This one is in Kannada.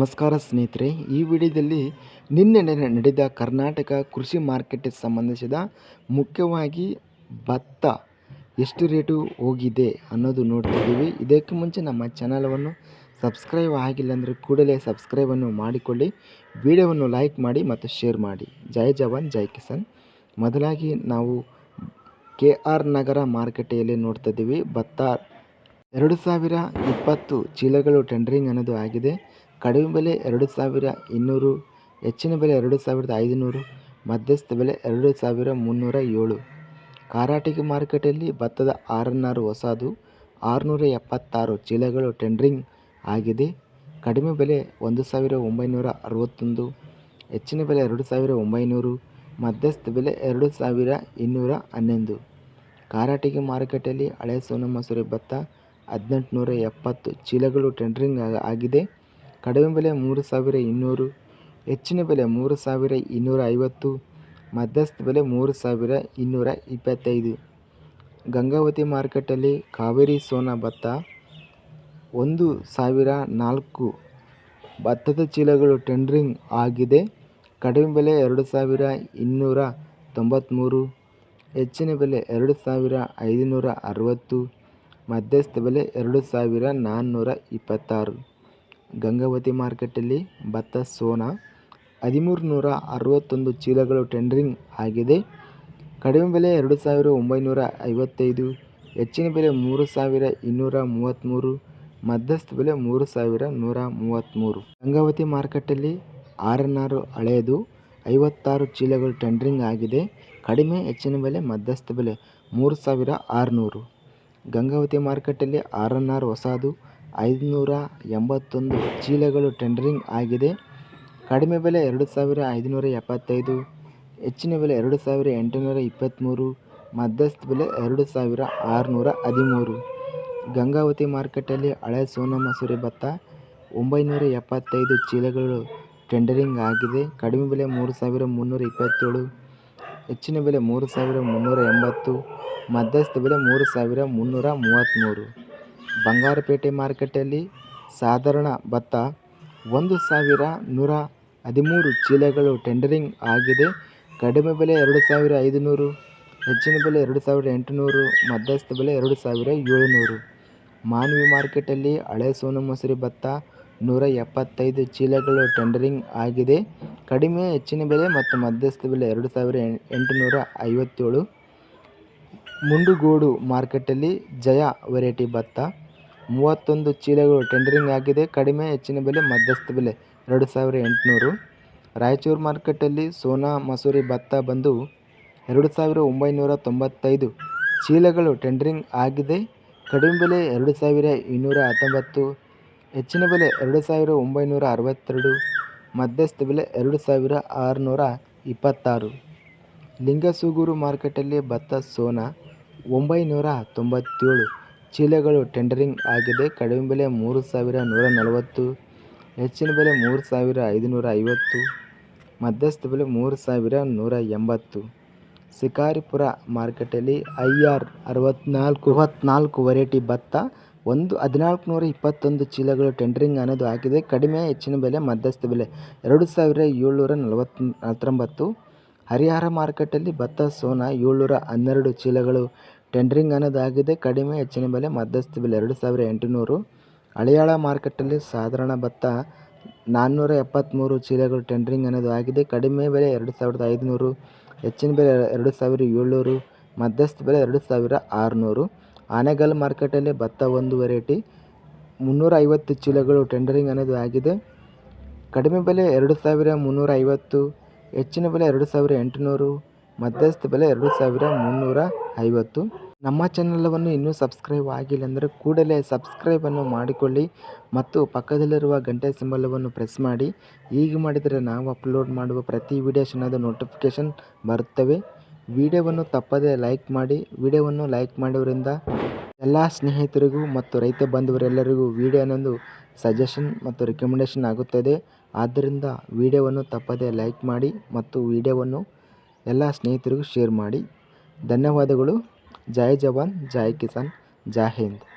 ನಮಸ್ಕಾರ ಸ್ನೇಹಿತರೆ, ಈ ವಿಡಿಯೋದಲ್ಲಿ ನಿನ್ನೆ ನಡೆದ ಕರ್ನಾಟಕ ಕೃಷಿ ಮಾರ್ಕೆಟ್ಗೆ ಸಂಬಂಧಿಸಿದ ಮುಖ್ಯವಾಗಿ ಭತ್ತ ಎಷ್ಟು ರೇಟು ಹೋಗಿದೆ ಅನ್ನೋದು ನೋಡ್ತಿದ್ದೀವಿ. ಇದಕ್ಕೆ ಮುಂಚೆ ನಮ್ಮ ಚಾನಲವನ್ನು ಸಬ್ಸ್ಕ್ರೈಬ್ ಆಗಿಲ್ಲ ಅಂದರೆ ಕೂಡಲೇ ಸಬ್ಸ್ಕ್ರೈಬನ್ನು ಮಾಡಿಕೊಳ್ಳಿ. ವಿಡಿಯೋವನ್ನು ಲೈಕ್ ಮಾಡಿ ಮತ್ತು ಶೇರ್ ಮಾಡಿ. ಜೈ ಜವಾನ್, ಜೈ ಕಿಸಾನ್. ಮೊದಲಾಗಿ ನಾವು ಕೆ ಆರ್ ನಗರ ಮಾರುಕಟ್ಟೆಯಲ್ಲಿ ನೋಡ್ತಾ ಇದ್ದೀವಿ. ಭತ್ತ ಎರಡು ಸಾವಿರ ಇಪ್ಪತ್ತು ಚೀಲಗಳು ಟೆಂಡರಿಂಗ್ ಅನ್ನೋದು ಆಗಿದೆ. ಕಡಿಮೆ ಬೆಲೆ ಎರಡು ಸಾವಿರ ಇನ್ನೂರು, ಹೆಚ್ಚಿನ ಬೆಲೆ ಎರಡು ಸಾವಿರದ ಐದುನೂರು, ಮಧ್ಯಸ್ಥ ಬೆಲೆ ಎರಡು ಸಾವಿರ ಮುನ್ನೂರ ಏಳು. ಕಾರಾಟಿಗೆ ಮಾರುಕಟ್ಟೆಯಲ್ಲಿ ಭತ್ತದ ಆರನ್ನಾರು ಹೊಸದು, ಆರುನೂರ ಎಪ್ಪತ್ತಾರು ಚೀಲಗಳು ಟೆಂಡರಿಂಗ್ ಆಗಿದೆ. ಕಡಿಮೆ ಬೆಲೆ ಒಂದು ಸಾವಿರ ಒಂಬೈನೂರ ಅರವತ್ತೊಂದು, ಹೆಚ್ಚಿನ ಬೆಲೆ ಎರಡು ಸಾವಿರ ಒಂಬೈನೂರು, ಮಧ್ಯಸ್ಥ ಬೆಲೆ ಎರಡು ಸಾವಿರ ಇನ್ನೂರ ಹನ್ನೊಂದು. ಕಾರಾಟಿಗೆ ಮಾರುಕಟ್ಟೆಯಲ್ಲಿ ಹಳೆ ಸೋನಾ ಮಸೂರಿ ಭತ್ತ ಹದಿನೆಂಟುನೂರ ಎಪ್ಪತ್ತು ಚೀಲಗಳು ಟೆಂಡರಿಂಗ್ ಆಗಿದೆ. ಕಡಿಮೆ ಬೆಲೆ ಮೂರು ಸಾವಿರ ಇನ್ನೂರು, ಹೆಚ್ಚಿನ ಬೆಲೆ ಮೂರು ಸಾವಿರ ಇನ್ನೂರ ಐವತ್ತು, ಮಧ್ಯಸ್ಥ ಬೆಲೆ ಮೂರು ಸಾವಿರ ಇನ್ನೂರ ಇಪ್ಪತ್ತೈದು. ಗಂಗಾವತಿ ಮಾರ್ಕೆಟಲ್ಲಿ ಕಾವೇರಿ ಸೋನಾ ಭತ್ತ ಒಂದು ಸಾವಿರ ನಾಲ್ಕು. ಭತ್ತದ ಚೀಲಗಳು ಟೆಂಡರಿಂಗ್ ಆಗಿದೆ. ಕಡಿಮೆ ಬೆಲೆ ಎರಡು ಸಾವಿರ ಇನ್ನೂರ ತೊಂಬತ್ತ್ಮೂರು ಹೆಚ್ಚಿನ ಬೆಲೆ ಎರಡು ಸಾವಿರ ಐದುನೂರ ಅರವತ್ತು, ಮಧ್ಯಸ್ಥ ಬೆಲೆ ಎರಡು ಸಾವಿರ ನಾನ್ನೂರ ಇಪ್ಪತ್ತಾರು. ಗಂಗಾವತಿ ಮಾರ್ಕೆಟಲ್ಲಿ ಭತ್ತ, ಸೋನಾ ಹದಿಮೂರು ನೂರ ಅರವತ್ತೊಂದು ಚೀಲಗಳು ಟೆಂಡರಿಂಗ್ ಆಗಿದೆ. ಕಡಿಮೆ ಬೆಲೆ ಎರಡು ಸಾವಿರ ಒಂಬೈನೂರ ಐವತ್ತೈದು ಹೆಚ್ಚಿನ ಬೆಲೆ ಮೂರು ಸಾವಿರ ಇನ್ನೂರ ಮೂವತ್ತ್ಮೂರು ಮಧ್ಯಸ್ಥ ಬೆಲೆ ಮೂರು ಸಾವಿರ ನೂರ ಮೂವತ್ತ್ಮೂರು ಗಂಗಾವತಿ ಮಾರ್ಕೆಟಲ್ಲಿ ಆರನ್ನಾರು ಹಳೆಯದು, ಐವತ್ತಾರು ಚೀಲಗಳು ಟೆಂಡರಿಂಗ್ ಆಗಿದೆ. ಕಡಿಮೆ, ಹೆಚ್ಚಿನ ಬೆಲೆ, ಮಧ್ಯಸ್ಥ ಬೆಲೆ ಮೂರು ಸಾವಿರ ಆರುನೂರು ಗಂಗಾವತಿ ಮಾರ್ಕೆಟಲ್ಲಿ ಆರ್ ಹೊಸದು ಐದುನೂರ ಎಂಬತ್ತೊಂದು ಚೀಲಗಳು ಟೆಂಡರಿಂಗ್ ಆಗಿದೆ. ಕಡಿಮೆ ಬೆಲೆ ಎರಡು ಸಾವಿರ ಐದುನೂರ ಎಪ್ಪತ್ತೈದು, ಹೆಚ್ಚಿನ ಬೆಲೆ ಎರಡು ಸಾವಿರ ಎಂಟುನೂರ ಇಪ್ಪತ್ತ್ಮೂರು, ಮಧ್ಯಸ್ಥ ಬೆಲೆ ಎರಡು ಸಾವಿರ ಆರುನೂರ ಹದಿಮೂರು. ಗಂಗಾವತಿ ಮಾರ್ಕೆಟಲ್ಲಿ ಹಳೆ ಸೋನಾ ಮಸೂರಿ ಭತ್ತ ಒಂಬೈನೂರ ಎಪ್ಪತ್ತೈದು ಚೀಲಗಳು ಟೆಂಡರಿಂಗ್ ಆಗಿದೆ. ಕಡಿಮೆ ಬೆಲೆ ಮೂರು ಸಾವಿರ ಮುನ್ನೂರ ಇಪ್ಪತ್ತೇಳು, ಹೆಚ್ಚಿನ ಬೆಲೆ ಮೂರು ಸಾವಿರ ಮುನ್ನೂರ ಎಂಬತ್ತು, ಮಧ್ಯಸ್ಥ ಬೆಲೆ ಮೂರು ಸಾವಿರ ಮುನ್ನೂರ ಮೂವತ್ತ್ಮೂರು. ಬಂಗಾರಪೇಟೆ ಮಾರುಕಟ್ಟೆಯಲ್ಲಿ ಸಾಧಾರಣ ಭತ್ತ ಒಂದು ಸಾವಿರ ನೂರ ಹದಿಮೂರು ಚೀಲಗಳು ಟೆಂಡರಿಂಗ್ ಆಗಿದೆ. ಕಡಿಮೆ ಬೆಲೆ ಎರಡು ಸಾವಿರ ಐದುನೂರು, ಹೆಚ್ಚಿನ ಬೆಲೆ ಎರಡು ಸಾವಿರದ ಎಂಟುನೂರು, ಮಧ್ಯಸ್ಥ ಬೆಲೆ ಎರಡು ಸಾವಿರ ಏಳುನೂರು. ಮಾನ್ವಿ ಮಾರ್ಕೆಟಲ್ಲಿ ಹಳೆ ಸೋನು ಮಸೂರಿ ಭತ್ತ ನೂರ ಎಪ್ಪತ್ತೈದು ಚೀಲಗಳು ಟೆಂಡರಿಂಗ್ ಆಗಿದೆ. ಕಡಿಮೆ, ಹೆಚ್ಚಿನ ಬೆಲೆ ಮತ್ತು ಮಧ್ಯಸ್ಥ ಬೆಲೆ ಎರಡು ಸಾವಿರ ಎಂಟುನೂರ ಐವತ್ತೇಳು. ಮುಂಡುಗೋಡು ಮಾರ್ಕೆಟಲ್ಲಿ ಜಯ ವೆರೈಟಿ ಭತ್ತ ಮೂವತ್ತೊಂದು ಚೀಲಗಳು ಟೆಂಡರಿಂಗ್ ಆಗಿದೆ. ಕಡಿಮೆ, ಹೆಚ್ಚಿನ ಬೆಲೆ, ಮಧ್ಯಸ್ಥ ಬೆಲೆ. ಎರಡು ಸಾವಿರ ಎಂಟುನೂರು. ರಾಯಚೂರು ಮಾರ್ಕೆಟಲ್ಲಿ ಸೋನಾ, ಮಸೂರಿ, ಭತ್ತ ಬಂದು ಎರಡು ಸಾವಿರ ಒಂಬೈನೂರ ತೊಂಬತ್ತೈದು. ಚೀಲಗಳು ಟೆಂಡರಿಂಗ್ ಆಗಿದೆ. ಕಡಿಮೆ ಬೆಲೆ ಎರಡು ಸಾವಿರ ಇನ್ನೂರ ಹತ್ತೊಂಬತ್ತು. ಹೆಚ್ಚಿನ ಬೆಲೆ ಎರಡು ಸಾವಿರ ಒಂಬೈನೂರ ಅರವತ್ತೆರಡು. ಮಧ್ಯಸ್ಥ ಬೆಲೆ ಎರಡು ಸಾವಿರ ಆರುನೂರ ಇಪ್ಪತ್ತಾರು. ಲಿಂಗಸೂಗೂರು ಮಾರ್ಕೆಟಲ್ಲಿ ಭತ್ತ ಸೋನಾ, ಒಂಬೈನೂರ ತೊಂಬತ್ತೇಳು. ಚೀಲಗಳು ಟೆಂಡರಿಂಗ್ ಆಗಿದೆ. ಕಡಿಮೆ ಬೆಲೆ ಮೂರು ಸಾವಿರ ನೂರ ನಲವತ್ತು, ಹೆಚ್ಚಿನ ಬೆಲೆ ಮೂರು ಸಾವಿರ ಐದುನೂರ ಐವತ್ತು, ಮಧ್ಯಸ್ಥ ಬೆಲೆ ಮೂರು ಸಾವಿರ ನೂರ ಎಂಬತ್ತು. ಶಿಕಾರಿಪುರ ಮಾರ್ಕೆಟಲ್ಲಿ ಐ ಆರ್ ಅರವತ್ತ್ನಾಲ್ಕು ಅರವತ್ತ್ನಾಲ್ಕು ವೆರೈಟಿ ಭತ್ತ, ಒಂದು ಹದಿನಾಲ್ಕು ನೂರ ಇಪ್ಪತ್ತೊಂದು ಚೀಲಗಳು ಟೆಂಡರಿಂಗ್ ಅನ್ನೋದು ಆಗಿದೆ ಕಡಿಮೆ, ಹೆಚ್ಚಿನ ಬೆಲೆ, ಮಧ್ಯಸ್ಥ ಬೆಲೆ ಎರಡು ಸಾವಿರ ಏಳ್ನೂರ ಹತ್ತೊಂಬತ್ತು ಹರಿಹರ ಮಾರ್ಕೆಟಲ್ಲಿ ಭತ್ತ, ಸೋನಾ ಏಳ್ನೂರ ಹನ್ನೆರಡು ಚೀಲಗಳು ಟೆಂಡರಿಂಗ್ ಅನ್ನೋದಾಗಿದೆ. ಕಡಿಮೆ ಹೆಚ್ಚಿನ ಬೆಲೆ, ಮಧ್ಯಸ್ಥ ಬೆಲೆ. ಎರಡು ಸಾವಿರ ಎಂಟುನೂರು ಹಳಿಯಾಳ ಮಾರ್ಕೆಟಲ್ಲಿ ಸಾಧಾರಣ ಭತ್ತ ನಾನ್ನೂರ ಎಪ್ಪತ್ತ್ಮೂರು ಚೀಲಗಳು ಟೆಂಡರಿಂಗ್ ಅನ್ನೋದು ಆಗಿದೆ. ಕಡಿಮೆ ಬೆಲೆ ಎರಡು ಸಾವಿರದ ಐದುನೂರು, ಹೆಚ್ಚಿನ ಬೆಲೆ ಎರಡು ಸಾವಿರ ಏಳ್ನೂರು, ಮಧ್ಯಸ್ಥ ಬೆಲೆ ಎರಡು ಸಾವಿರ ಆರುನೂರು. ಆನೆಗಲ್ ಮಾರ್ಕೆಟಲ್ಲಿ ಭತ್ತ ಒಂದು ವೆರೈಟಿ, ಮುನ್ನೂರ ಐವತ್ತು ಚೀಲಗಳು ಟೆಂಡರಿಂಗ್ ಅನ್ನೋದು ಆಗಿದೆ. ಕಡಿಮೆ ಬೆಲೆ ಎರಡು ಸಾವಿರ ಮುನ್ನೂರ ಐವತ್ತು, ಹೆಚ್ಚಿನ ಬೆಲೆ ಎರಡು ಸಾವಿರ ಎಂಟುನೂರು ಮಧ್ಯಸ್ಥ ಬೆಲೆ ಎರಡು ಸಾವಿರ ಮುನ್ನೂರ ಐವತ್ತು. ನಮ್ಮ ಚಾನಲವನ್ನು ಇನ್ನೂ ಸಬ್ಸ್ಕ್ರೈಬ್ ಆಗಿಲ್ಲ ಅಂದರೆ ಕೂಡಲೇ ಸಬ್ಸ್ಕ್ರೈಬನ್ನು ಮಾಡಿಕೊಳ್ಳಿ ಮತ್ತು ಪಕ್ಕದಲ್ಲಿರುವ ಗಂಟೆ ಸಿಂಬಲವನ್ನು ಪ್ರೆಸ್ ಮಾಡಿ. ಹೀಗೆ ಮಾಡಿದರೆ ನಾವು ಅಪ್ಲೋಡ್ ಮಾಡುವ ಪ್ರತಿ ವಿಡಿಯೋ ಅನ್ನೋದು ನೋಟಿಫಿಕೇಷನ್ ಬರುತ್ತವೆ. ವಿಡಿಯೋವನ್ನು ತಪ್ಪದೇ ಲೈಕ್ ಮಾಡಿ, ವಿಡಿಯೋವನ್ನು ಲೈಕ್ ಮಾಡೋದ್ರಿಂದ ಎಲ್ಲ ಸ್ನೇಹಿತರಿಗೂ ಮತ್ತು ರೈತ ಬಂಧುವರೆಲ್ಲರಿಗೂ ವಿಡಿಯೋ ಸಜೆಷನ್ ಮತ್ತು ರಿಕಮೆಂಡೇಷನ್ ಆಗುತ್ತದೆ. ಆದ್ದರಿಂದ ವಿಡಿಯೋವನ್ನು ತಪ್ಪದೇ ಲೈಕ್ ಮಾಡಿ ಮತ್ತು ವಿಡಿಯೋವನ್ನು ಎಲ್ಲ ಸ್ನೇಹಿತರಿಗೂ ಶೇರ್ ಮಾಡಿ. ಧನ್ಯವಾದಗಳು. ಜೈ ಜವಾನ್ ಜೈ ಕಿಸಾನ್ ಜೈ ಹಿಂದ್.